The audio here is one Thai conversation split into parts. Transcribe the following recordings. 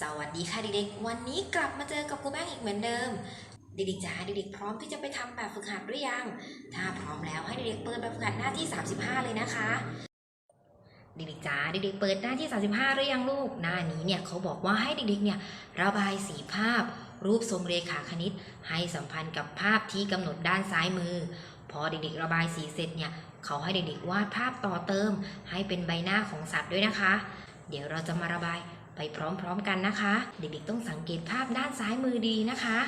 สวัสดีค่ะเด็กๆ วันนี้กลับมาเจอกับครูแป้งอีกเหมือนเดิม เด็กๆจ๋าเด็กๆพร้อมที่จะไปทำแบบฝึกหัดหรือยัง ถ้าพร้อมแล้วให้เด็กๆเปิดแบบฝึกหัดหน้าที่ 35 เลยนะคะ เด็กๆจ๋าเด็กๆเปิดหน้าที่ 35 หรือยังลูก หน้านี้เนี่ยเขาบอกว่าให้เด็กๆเนี่ยระบายสีภาพ รูปทรงเรขาคณิต ให้สัมพันธ์กับภาพที่กำหนดด้านซ้ายมือ พอเด็กๆระบายสีเสร็จเนี่ยเขาให้เด็กๆวาดภาพต่อเติม ให้เป็นใบหน้าของสัตว์ด้วยนะคะ เดี๋ยวเราจะมาระบาย ไปพร้อมๆกันนะคะ เด็กๆต้องสังเกตภาพด้านซ้ายมือดีนะคะ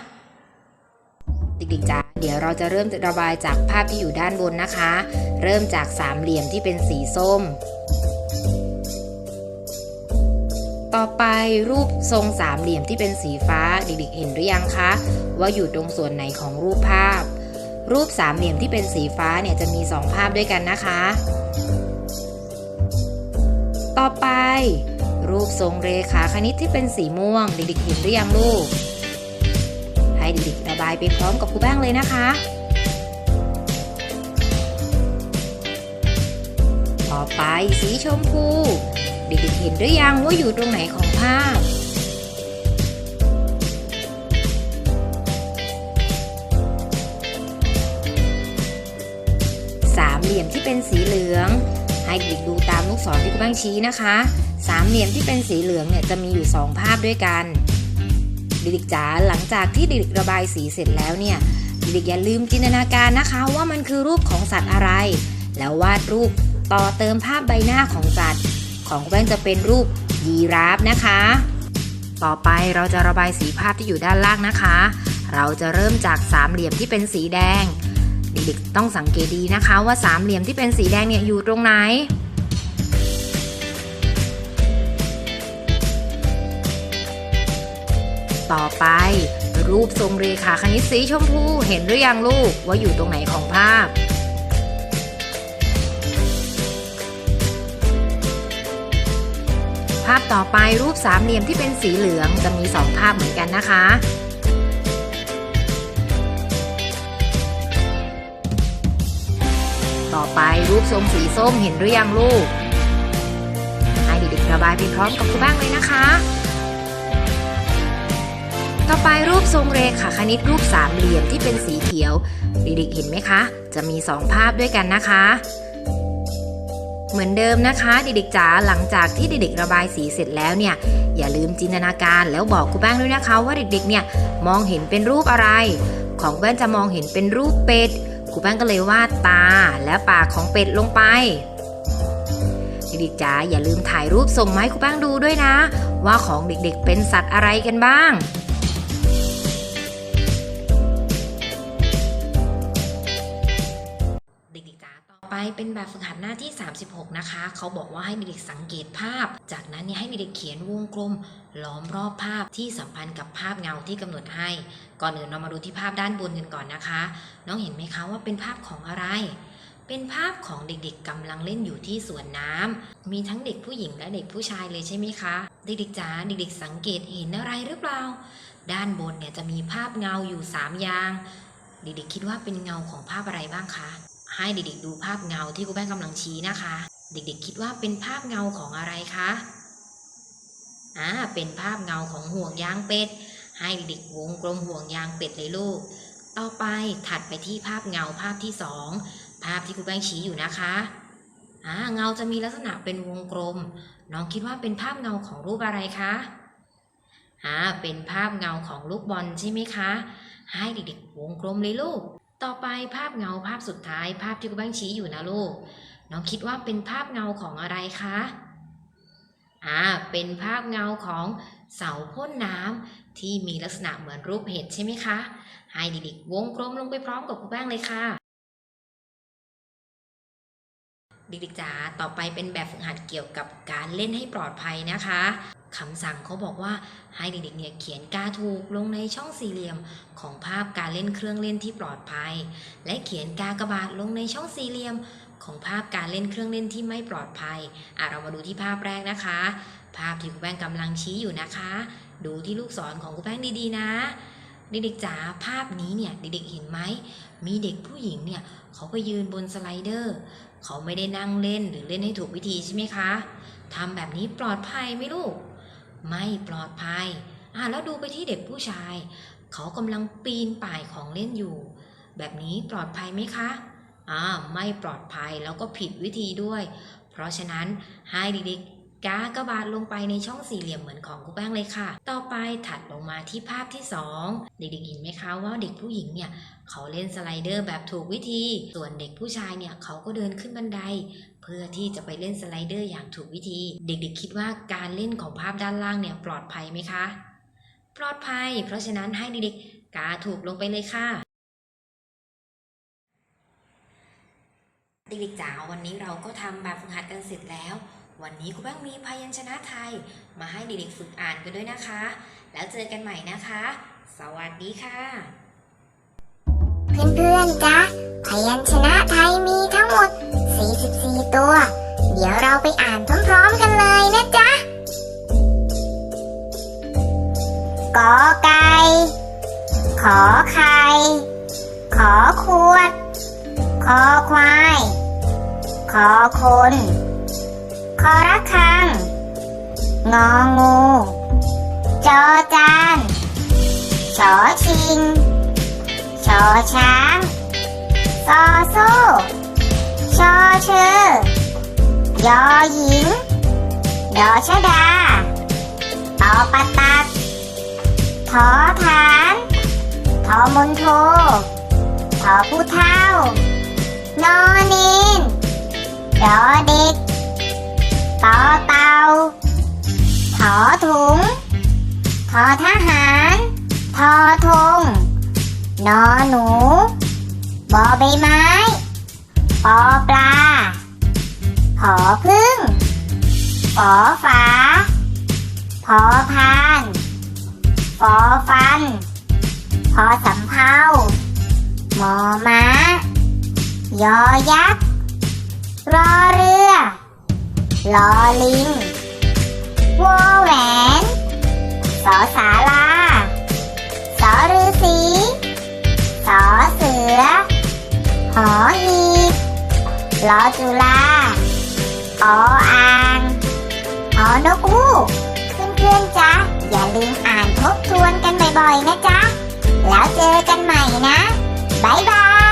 เด็กๆจ๋าเดี๋ยวเราจะเริ่มระบายจากภาพที่อยู่ด้านบนนะคะ เริ่มจากสามเหลี่ยมที่เป็นสีส้ม ต่อไปรูปทรงสามเหลี่ยมที่เป็นสีฟ้าเด็กๆเห็นหรือยังคะ ว่าอยู่ตรงส่วนไหนของรูปภาพ รูปสามเหลี่ยมที่เป็นสีฟ้าเนี่ยจะมีสองภาพด้วยกันนะคะ ต่อไป รูปทรงเรขาคณิตที่เป็นสีม่วง เด็กๆเห็นหรือยังลูก ให้เด็กๆระบายไปพร้อมกับครูแป้งเลยนะคะ ต่อไปสีชมพู เด็กๆเห็นหรือยังว่าอยู่ตรงไหนของภาพสามเหลี่ยมที่เป็นสีเหลือง ให้เด็กดูตามลูกศรที่ครูแป้งชี้นะคะ สามเหลี่ยมที่เป็นสีเหลืองเนี่ยจะมีอยู่สองภาพด้วยกันเด็กๆจ๋าหลังจากที่เด็กๆระบายสีเสร็จแล้วเนี่ยเด็กๆอย่าลืมจินตนาการนะคะ ว่ามันคือรูปของสัตว์อะไร แล้ววาดรูปต่อเติมภาพใบหน้าของสัตว์ ของแป้งจะเป็นรูปยีราฟนะคะ ต่อไปเราจะระบายสีภาพที่อยู่ด้านล่างนะคะ เราจะเริ่มจากสามเหลี่ยมที่เป็นสีแดง เด็กๆต้องสังเกตดีนะคะว่าสามเหลี่ยมที่เป็นสีแดงเนี่ยอยู่ตรงไหน ต่อไปรูปทรงเรขาคณิตสีชมพูเห็นหรือยังลูกว่าอยู่ตรงไหนของภาพ ภาพต่อไปรูปสามเหลี่ยมที่เป็นสีเหลืองจะมีสองภาพเหมือนกันนะคะ ต่อไปรูปทรงสีส้มเห็นหรือยังลูก ให้เด็กๆระบายไปพร้อมกับครูบ้างเลยนะคะ ต่อไปรูปทรงเรขาคณิตรูปสามเหลี่ยมที่เป็นสีเขียวเด็กๆเห็นไหมคะ จะมีสองภาพด้วยกันนะคะ เหมือนเดิมนะคะเด็กๆจ๋าหลังจากที่เด็กๆระบายสีเสร็จแล้วเนี่ยอย่าลืมจินตนาการแล้วบอกครูแป้งด้วยนะคะ ว่าเด็กๆเนี่ยมองเห็นเป็นรูปอะไร ของแป้งจะมองเห็นเป็นรูปเป็ด ครูแป้งก็เลยวาดตาและปากของเป็ดลงไปเด็กๆจ๋าอย่าลืมถ่ายรูปส่งมาให้ครูแป้งดูด้วยนะ ว่าของเด็กๆเป็นสัตว์อะไรกันบ้าง ไปเป็นแบบฝึกหัดหน้าที่ 36 นะคะ เขาบอกว่าให้เด็กสังเกตภาพ จากนั้นเนี่ยให้เด็กเขียนวงกลมล้อมรอบภาพที่สัมพันธ์กับภาพเงาที่กำหนดให้ ก่อนอื่นเรามาดูที่ภาพด้านบนกันก่อนนะคะ น้องเห็นไหมคะว่าเป็นภาพของอะไร เป็นภาพของเด็กๆกำลังเล่นอยู่ที่สวนน้ำมีทั้งเด็กผู้หญิงและเด็กผู้ชายเลยใช่ไหมคะเด็กๆจ๋าเด็กๆสังเกตเห็นอะไรหรือเปล่า ด้านบนเนี่ยจะมีภาพเงาอยู่สามอย่างเด็กๆคิดว่าเป็นเงาของภาพอะไรบ้างคะ ให้เด็กๆดูภาพเงาที่ครูแป้งกำลังชี้นะคะ เด็กๆคิดว่าเป็นภาพเงาของอะไรคะ อ่า เป็นภาพเงาของห่วงยางเป็ด ให้เด็กวงกลมห่วงยางเป็ดเลยลูก ต่อไปถัดไปที่ภาพเงาภาพที่สองภาพที่ครูแป้งชี้อยู่นะคะ อ่า เงาจะมีลักษณะเป็นวงกลม น้องคิดว่าเป็นภาพเงาของรูปอะไรคะ อ่า เป็นภาพเงาของลูกบอลใช่ไหมคะ ให้เด็กๆวงกลมเลยลูก ต่อไปภาพเงาภาพสุดท้ายภาพที่คุณแป้งชี้อยู่นะลูก น้องคิดว่าเป็นภาพเงาของอะไรคะ อ่า เป็นภาพเงาของเสาพ่นน้ำที่มีลักษณะเหมือนรูปเห็ดใช่ไหมคะ ให้เด็กๆวงกลมลงไปพร้อมกับคุณแป้งเลยค่ะ เด็กๆจ๋าต่อไปเป็นแบบฝึกหัดเกี่ยวกับการเล่นให้ปลอดภัยนะคะคำสั่งเขาบอกว่าให้เด็กๆเนี่ยเขียนกาถูกลงในช่องสี่เหลี่ยมของภาพการเล่นเครื่องเล่นที่ปลอดภัย และเขียนกากบาทลงในช่องสี่เหลี่ยมของภาพการเล่นเครื่องเล่นที่ไม่ปลอดภัยอะเรามาดูที่ภาพแรกนะคะ ภาพที่ครูแป้งกำลังชี้อยู่นะคะ ดูที่ลูกศรของครูแป้งดีๆนะเด็กๆจ๋าภาพนี้เนี่ยเด็กๆเห็นไหมมีเด็กผู้หญิงเนี่ยเขาไปยืนบนสไลเดอร์ เขาไม่ได้นั่งเล่นหรือเล่นให้ถูกวิธีใช่ไหมคะทำแบบนี้ปลอดภัยไหมลูก ไม่ปลอดภัยอะแล้วดูไปที่เด็กผู้ชาย เขากำลังปีนป่ายของเล่นอยู่ แบบนี้ปลอดภัยไหมคะอ่าไม่ปลอดภัยแล้วก็ผิดวิธีด้วย เพราะฉะนั้นให้เด็กๆ กากบาดลงไปในช่องสี่เหลี่ยมเหมือนของครูแป้งเลยค่ะ ต่อไปถัดลงมาที่ภาพที่สองเด็กๆเห็นไหมคะว่าเด็กผู้หญิงเนี่ยเขาเล่นสไลเดอร์แบบถูกวิธี ส่วนเด็กผู้ชายเนี่ยเขาก็เดินขึ้นบันได เพื่อที่จะไปเล่นสไลเดอร์อย่างถูกวิธี เด็กๆคิดว่าการเล่นของภาพด้านล่างเนี่ยปลอดภัยไหมคะ ปลอดภัย เพราะฉะนั้นให้เด็กๆกาถูกลงไปเลยค่ะเด็กๆจ๋าวันนี้เราก็ทำแบบฝึกหัดกันเสร็จแล้ว วันนี้ครูแป้งมีพยัญชนะไทย มาให้เด็กๆฝึกอ่านกันด้วยนะคะ แล้วเจอกันใหม่นะคะ สวัสดีค่ะ เพื่อนๆจ๊ะพยัญชนะไทยมีทั้งหมด 44 ตัว เดี๋ยวเราไปอ่านพร้อมๆกันเลยนะจ๊ะกอไก่ขอไข่ขอขวด คอควาย ขอคน คอระฆัง งองู จอจานชอชิงชอช้างซอโซ่ชอเชอยอหญิง ดอชดาตอปตักทอฐานทอมนโททอผู้เท่านอเนนดอเด็ก ตอเตาถอถุงทอทหารทอธงนอหนู บอใบไม้ ปอปลาผอพึ่งฝอฝาพอพานฟอฟันพอสำเภามอม้ายอยักษ์รอเรือ ลอลิงวอแหวนสอสาลาสอฤาษีสอเสือ หอหีบลอจุฬาออ่างหอนกฮูกเพื่อนๆจ๊ะอย่าลืมอ่านทบทวนกันบ่อยๆนะจ๊ะ แล้วเจอกันใหม่นะ บ๊ายบาย